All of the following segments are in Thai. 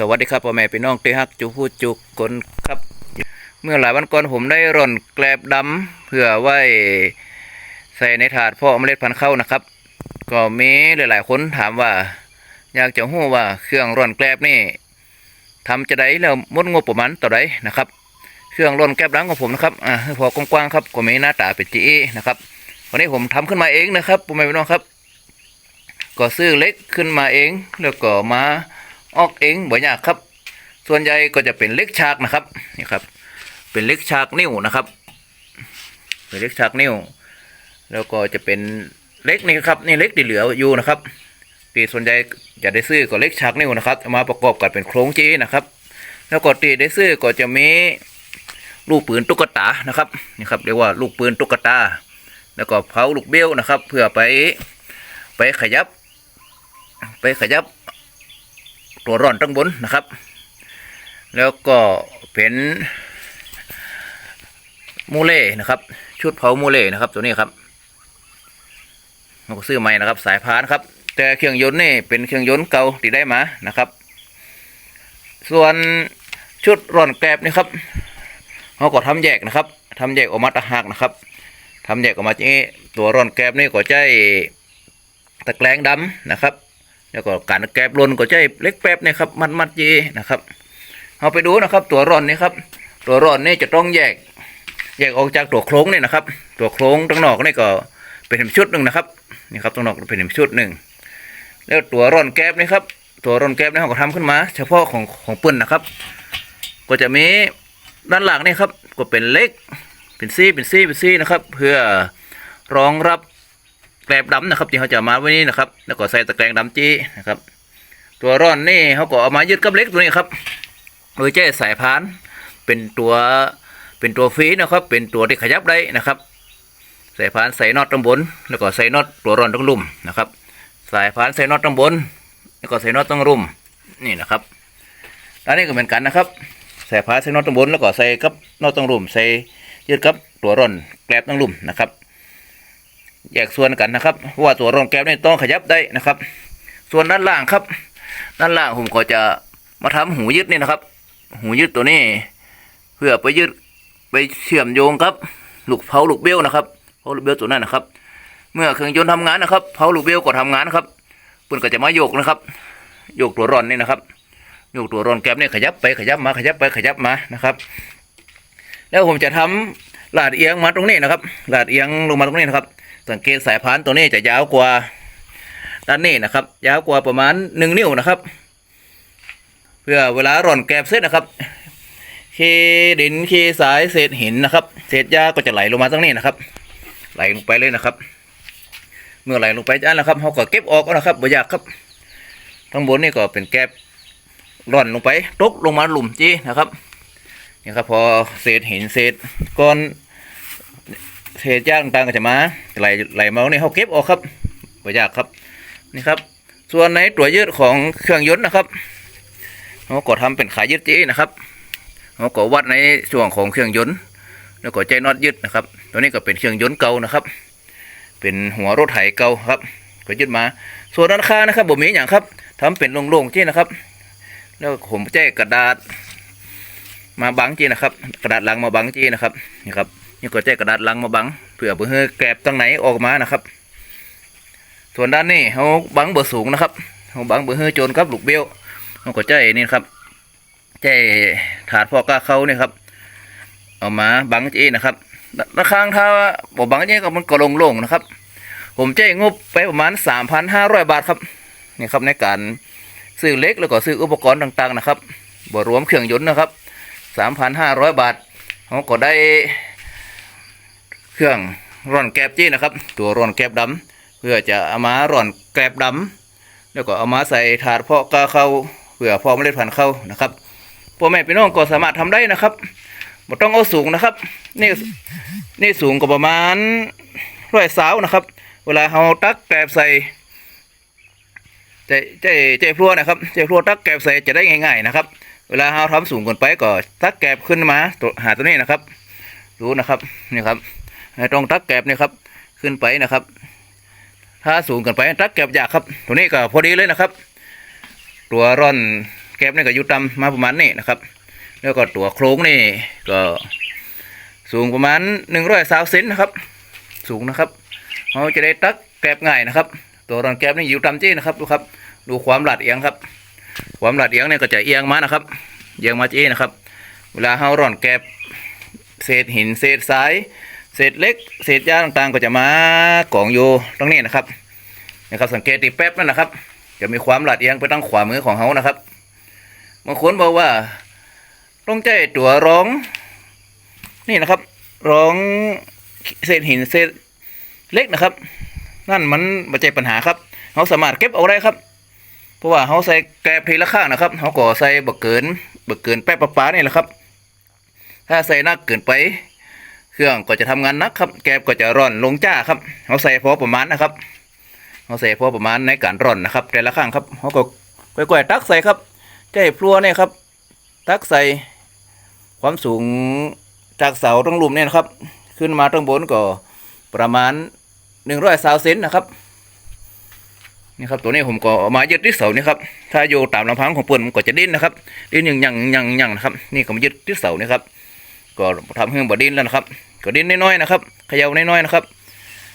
สวัสดีครับพ่อแม่พี่น้องที่ฮักจูพูดจุกกนครับ เมื่อหลายวันก่อนผมได้ร่อนแกลบดำเพื่อไว้ใส่ในถาดพ่อเมล็ดพันธุ์ข้าวนะครับ ก็มีหลาย ๆ คนถามว่า อยากจะรู้ว่าเครื่องร่อนแกลบนี่ทำจะได้แล้วมดงบประมาณต่อใดนะครับ เครื่องร่อนแกลบดำของผมนะครับอ่าพอกว้างๆครับก็มีหน้าตาเป็นจีนะครับวันนี้ผมทำขึ้นมาเองนะครับพ่อแม่พี่น้องครับ ก็ซื้อเล็กขึ้นมาเองแล้วก็มา ออกเองบ่ยากครับ ส่วนใหญ่ก็จะเป็นเล็กฉากนะครับนี่ครับ เป็นเล็กฉากนิ้วนะครับ เป็นเล็กฉากนิ้ว แล้วก็จะเป็นเล็กนี่ครับนี่เล็กที่เหลืออยู่นะครับตีส่วนใหญ่จะได้ซื้อก็เล็กฉากนิ้วนะครับมาประกอบกันเป็นโครงจีนะครับ แล้วก็ตีได้ซื้อก็จะมีลูกปืนตุ๊กตานะครับนี่ครับเรียกว่าลูกปืนตุ๊กตา แล้วก็เผาลูกเบี้ยวนะครับ เพื่อไปไปขยับ ไปขยับ ตัวร่อนตั้งบนนะครับ แล้วก็เป็นมูเล่นะครับ ชุดเผามูเล่นะครับ ตัวนี้ครับเราก็ซื้อใหม่นะครับ สายพานครับ แต่เครื่องยนต์นี่เป็นเครื่องยนต์เก่าที่ได้มานะครับ ส่วนชุดร่อนแกลบนี่ครับเราก็ทำแยกนะครับทำแยกออกมาตะหากนะครับทำแยกออกมาอย่างนี้ตัวร่อนแกลบนี่ก็ใช้ตะแกรงดำนะครับ แล้วก็การแกบลนก็ใช้เล็กแป๊บนะครับ มัดมัดเยนะครับเอาไปดูนะครับ ตัวร่อนนี่ครับ ตัวร่อนนี่จะต้องแยก แยกออกจากตัวโครงนี่นะครับ ตัวโครงตั้งนอกนี่ก็เป็นชุดหนึ่งนะครับนี่ครับตั้งนอกเป็นชุดหนึ่งแล้วตัวร่อนแก๊บนี่ครับตัวร่อนแก๊บนี่เขาก็ทำขึ้นมา เฉพาะของของปืนนะครับ ก็จะมีด้านหลังนี่ครับก็เป็นเล็กเป็นซี่เป็นซี่เป็นซี่นะครับ เพื่อรองรับ แกลบดำนะครับที่เขาจะมาไว้นี่นะครับ แล้วก็ใส่ตะแกรงดำจี้นะครับ ตัวร่อนนี่เขาก็เอามายึดกับเล็กตัวนี้ครับโดยใช้สายพานเป็นตัวเป็นตัวฟีนะครับ เป็นตัวที่ขยับได้นะครับสายพานใส่น็อตตรงบน แล้วก็ใส่น็อตตัวร่อนตรงลุ่มนะครับ สายพานใส่น็อตตรงบน แล้วก็ใส่น็อตตรงลุ่มนี่นะครับอันนี้ก็เหมือนกันนะครับสายพานใส่น็อตตรงบนแล้วก็ใส่กับน็อตตรงลุ่มใส่ยึดกับตัวร่อนแกลบตรงลุ่มนะครับ แยกส่วนกันนะครับเพราะว่าตัวรองแก้วนี่ต้องขยับได้นะครับ ส่วนด้านล่างครับ ด้านล่างผมก็จะมาทำหูยึดนี่นะครับ หูยึดตัวนี้ เพื่อไปยึดไปเชื่อมโยงครับลูกเผาลูกเบี้ยวนะครับเผาลูกเบี้ยวตัวนั้นนะครับ เมื่อเครื่องยนต์ทำงานนะครับเผาลูกเบี้ยก็ทำงานนะครับปืนก็จะมาโยกนะครับ โยกตัวร่อนนี่นะครับโยกตัวร่อนแก้วนี่ขยับไปขยับมาขยับไปขยับมานะครับ แล้วผมจะทำลาดเอียงมาตรงนี้นะครับลาดเอียงลงมาตรงนี้นะครับ สังเกตสายพานตัวนี้จะยาวกว่าด้านนี้นะครับ ยาวกว่าประมาณหนึ่งนิ้วนะครับ เพื่อเวลาร่อนแกบเสร็จนะครับเคดินเคสายเศษหินนะครับ เศษหญ้าก็จะไหลลงมาตรงนี้นะครับ ไหลลงไปเลยนะครับ เมื่อไหลลงไปจ้านะครับเขาก็เก็บออกนะครับบ่ยากครับข้างบนนี่ก็เป็นแกบร่อนลงไปตกลงมาหลุมจีนะครับนี่ครับพอเศษหินเศษก้อน เศษหญ้าต่างๆก็จะมาไหลไหลมาเนี่ยเขาเก็บออกครับบ่ยากครับนี่ครับ ส่วนในตัวยืดของเครื่องยนต์นะครับเขาก็ทำเป็นขายืดจี้นะครับเขาก็วัดในส่วนของเครื่องยนต์ แล้วก็ใจน็อตยึดนะครับ ตัวนี้ก็เป็นเครื่องยนต์เก่านะครับ เป็นหัวรถไถเก่าครับ ก็ยึดมา ส่วนด้านข้างนะครับบ่มีอย่างครับทำเป็นโล่งๆจี้นะครับ แล้วผมแจ้กระดาษ มาบังจี้นะครับ กระดาษลังมาบังจี้นะครับนี่ครับ นี่ก็ใช้กระดาษลังมาบังเพื่อเพื่อแกลบตรงไหนออกมานะครับ ส่วนด้านนี้เขาบังเบอร์สูงนะครับเขาบังเบอร์ให้โจรครับลูกเบี้ยวเขาก็ใช้นี่ครับใช้ถาดพอกาเขาเนี่ยครับเอามาบังจีนะครับราคางถ้าบอกบังเจีก็มันก็ลงลงๆนะครับ ผมใช้งบไปประมาณสามพันห้าร้อยบาทครับนี่ครับในการซื้อเล็กแล้วก็ซื้ออุปกรณ์ต่างๆนะครับบ่รวมเครื่องยนต์นะครับสามพันห้าร้อยบาทเขาก็ได้ เครื่องร่อนแกบจี้นะครับ ตัวร่อนแกบดำเพื่อจะเอามาร่อนแกบดำแล้วก็เอามาใส่ถาดเพาะกาเข้าเพื่อเพาะเมล็ดพันธุ์เข้านะครับพ่อแม่พี่น้องก็สามารถทำได้นะครับบ่ต้องเอาสูงนะครับ นี่นี่สูงก็ประมาณร้อยสาวนะครับ เวลาเราตักแกบใส่ใจใจใจพลัวนะครับใจพลัวตักแกบใส่จะได้ง่ายๆนะครับ เวลาเราทำสูงเกินไปก็ตักแกบขึ้นมาตัวหาตัวนี้นะครับ รู้นะครับนี่ครับ ตรงตักแกบเนี่ยครับ ขึ้นไปนะครับ ถ้าสูงเกินไปตักแกบยากครับ ตัวนี้ก็พอดีเลยนะครับ ตัวร่อนแกบนี่ก็อยู่ต่ำมาประมาณนี้นะครับ แล้วก็ตัวโครงนี่ก็สูงประมาณหนึ่งร้อยสาเซนนะครับ สูงนะครับเราจะได้ตักแกบง่ายนะครับ ตัวร่อนแกบนี่อยู่ต่ำจี้นะครับดูครับ ดูความหลาดเอียงครับ ความหลาดเอียงเนี่ยก็จะเอียงมานะครับ เอียงมาจี้นะครับ เวลาเราร่อนแกบเศษหินเศษทราย เศษเล็กเศษหญ้าต่างๆ ก็จะมากองอยู่ตรงนี้นะครับนะครับ สังเกตตีแป๊บนั่นนะครับ จะมีความหลาดเอียงไปทางขวามือของเขานะครับบางคนบอกว่าต้องใจตัวร้อง นี่นะครับ ร้องเศษหินเศษเล็กนะครับ นั่นมันไม่ใช่ปัญหาครับเขาสามารถเก็บเอาได้ครับ เพราะว่าเขาใส่แกลบทีละข้างนะครับเขาก็ใส่บกเกินบกเกินแป๊บปลาปลานี่แหละครับ ถ้าใส่นักเกินไป เครื่องก็จะทำงานนักครับ แกบก็จะร่อนลงจ้าครับเขาใส่พอประมาณนะครับเขาใส่พอประมาณในการร่อนนะครับ แต่ละข้างครับเขาก็ค่อยๆตักใส่ครับใจพลัวเนี่ยครับ ตักใส่ความสูงจากเสาตรงลุมเนี่ยนะครับ ขึ้นมาตรงบนก็ประมาณหนึ่งร้อยสาวเซนนะครับนี่ครับตัวนี้ผมก็เอามายึดที่เสานี่ครับถ้าอยู่ตามลำพังของเปิ่นมันก็จะดิ้นนะครับดิ้นอย่างอย่างอย่างอย่างนะครับ นี่ก็มายึดที่เสานี่ครับก็ทำให้มันบดิ้นแล้วนะครับ ก็ดิ้นน้อยๆนะครับเขย่าน้อยๆนะครับ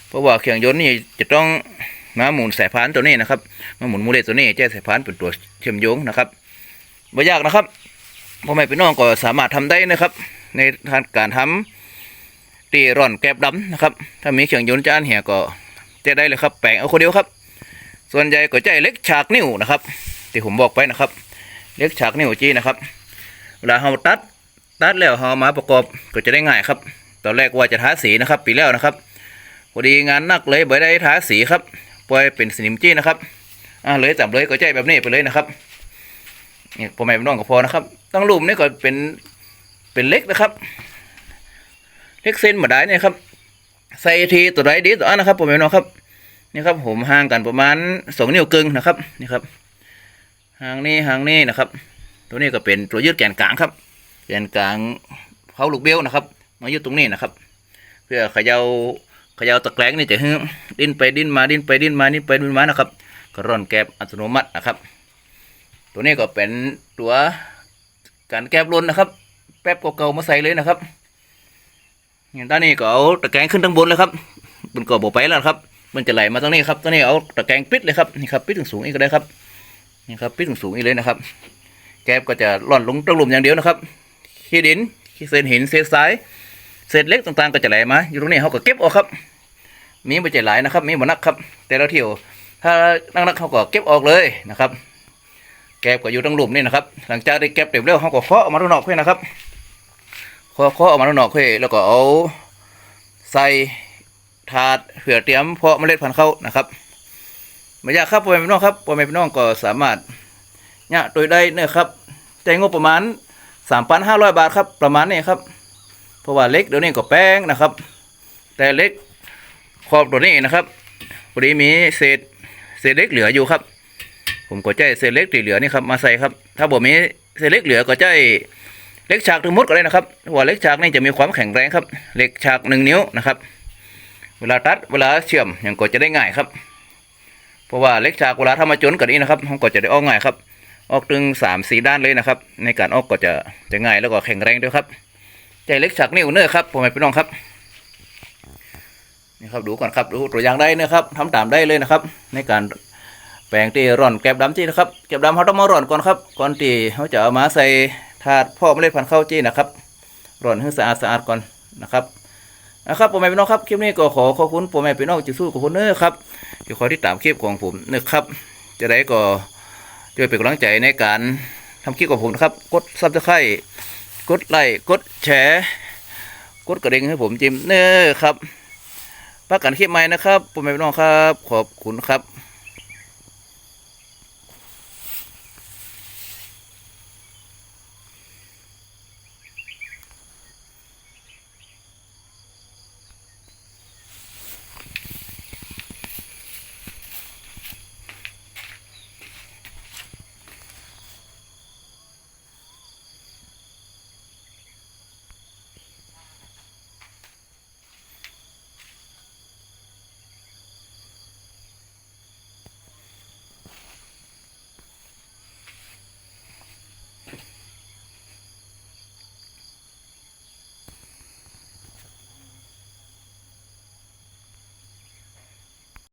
เพราะว่าเครื่องยนต์นี่จะต้องมาหมุนสายพานตัวนี้นะครับมาหมุนมูเลตตัวนี้แจ้สายพานเป็นตัวเชื่อมโยงนะครับไม่ยากนะครับพ่อแม่พี่น้องก็สามารถทำได้นะครับ ในทางการทำตีร่อนแกบดำนะครับ ถ้ามีเครื่องยนต์จานเหี่ยก็จะได้เลยครับแปลงเอาคนเดียวครับ ส่วนใหญ่ก็ใจเล็กฉากนิ้วนะครับที่ผมบอกไปนะครับ เล็กฉากนิ้วจี้นะครับ เวลาเราตัดตัดแล้วเอามาประกอบก็จะได้ง่ายครับ ตอนแรกว่าจะทาสีนะครับ ปีแล้วนะครับพอดีงานนักเลยบ่ได้ทาสีครับปล่อยเป็นสนิมจี้นะครับอ่าเลยจับเลยก็ใจแบบนี้ไปเลยนะครับนี่พ่อแม่พี่น้องก็พอนะครับตั้งรูมนี่ก็เป็นเป็นเล็กนะครับเล็กเส้นมาได้เนี่ยครับใส่ทีตัวใดดีตัวนั้นนะครับพ่อแม่พี่น้องครับนี่ครับผมห่างกันประมาณสองนิ้วกึ่งนะครับนี่ครับห่างนี้ห่างนี้นะครับ ตัวนี้ก็เป็นตัวยืดแกนกลางครับแกนกลางเผาลูกเบี้ยวนะครับ มาอยู่ตรงนี้นะครับ เพื่อเขยาเขยาตะแกรงนี่จะดิ้นไปดิ้นมาดิ้นไปดิ้นมาดิ้นไปดิ้นมานะครับก็ร่อนแกบอัตโนมัตินะครับ ตัวนี้ก็เป็นตัวการแกบล้นนะครับ แป๊บเก่าๆมาใส่เลยนะครับอย่างด้านนี้ก็เอาตะแกรงขึ้นทั้งบนเลยครับบนก็บอกไปแล้วครับ มันจะไหลมาตรงนี้ครับตรงนี้เอาตะแกรงปิดเลยครับนี่ครับปิดถึงสูงอีกก็ได้ครับนี่ครับปิดถึงสูงอีกเลยนะครับ แกบก็จะหล่อนลงตรงหลุมอย่างเดียวนะครับขี้ดินขี้เศษหินเศษทราย เศษเล็กต่างๆก็จะไหลมา อยู่ตรงนี้เขาก็เก็บออกครับ มีไม่ใช่หลนะครับ มีบ่นักครับ แต่ละเที่ยว ถ้านักๆเขาก็เก็บออกเลยนะครับ แก๊บก็อยู่ตรงหลุมนี่นะครับ หลังจากได้เก็บเรียบร้อยเขาก็เคาะออกมาด้านนอกเพื่อนะครับเคาะเคาะออกมาด้านนอกเพื่อแล้วก็เอาใส่ถาดเผื่อเตรียมเพาะเมล็ดพันธุ์เข้านะครับไม่ยากครับพ่อแม่พี่น้องครับพ่อแม่พี่น้องก็สามารถเนี่ยโดยได้เนี่ยครับใจงบประมาณ 3,500 บาทครับ ประมาณนี้ครับ เพราะว่าเล็กเดี๋ยวนี้ก็แป้งนะครับ แต่เล็กขอบตัวนี้นะครับพอดีมีเศษเศษเล็กเหลืออยู่ครับ ผมก็ใจเศษเล็กที่เหลือนี่ครับมาใส่ครับ ถ้าบ่มีเศษเล็กเหลือก็ใจเล็กฉากทั้งหมดก็ได้นะครับเพราะว่าเล็กฉากนี่จะมีความแข็งแรงครับเล็กฉากหนึ่งนิ้วนะครับ เวลาตัดเวลาเชื่อมอย่างก็จะได้ง่ายครับ เพราะว่าเล็กฉากเวลาทำมาจนกันนี้นะครับมันก็จะได้ออกง่ายครับ ออกตึงสามสีด้านเลยนะครับ ในการออกก็จะจะง่ายแล้วก็แข็งแรงด้วยครับ ใจเล็กฉักนิ้วเนื้อครับผมให้พี่น้องครับนี่ครับดูก่อนครับดูตัวอย่างได้นะครับทำตามได้เลยนะครับ ในการแปลงตีร่อนแกบดำจี้นะครับแกบดำเขาต้องมาร่อนก่อนครับก่อนตีเขาจะเอามาใส่ถาดพ่อเมล็ดพันธุ์ข้าวจี้นะครับร่อนให้สะอาดสะอาดก่อนนะครับนะครับผมแม่พี่น้องครับคลิปนี้ก็ขอขอบคุณผมแม่พี่น้องจิสู้กับคนเนื้อครับที่คอยที่ตามคลิปของผมนะครับจะได้ก็ช่วยเป็นกำลังใจในการทำคลิปของผมนะครับ กดซับสไครต์ กดไลค์กดแชร์กดกระดิ่งให้ผมจิมเนอครับพักกันคลิปใหม่นะครับผมไม่น้องครับ ขอบคุณครับ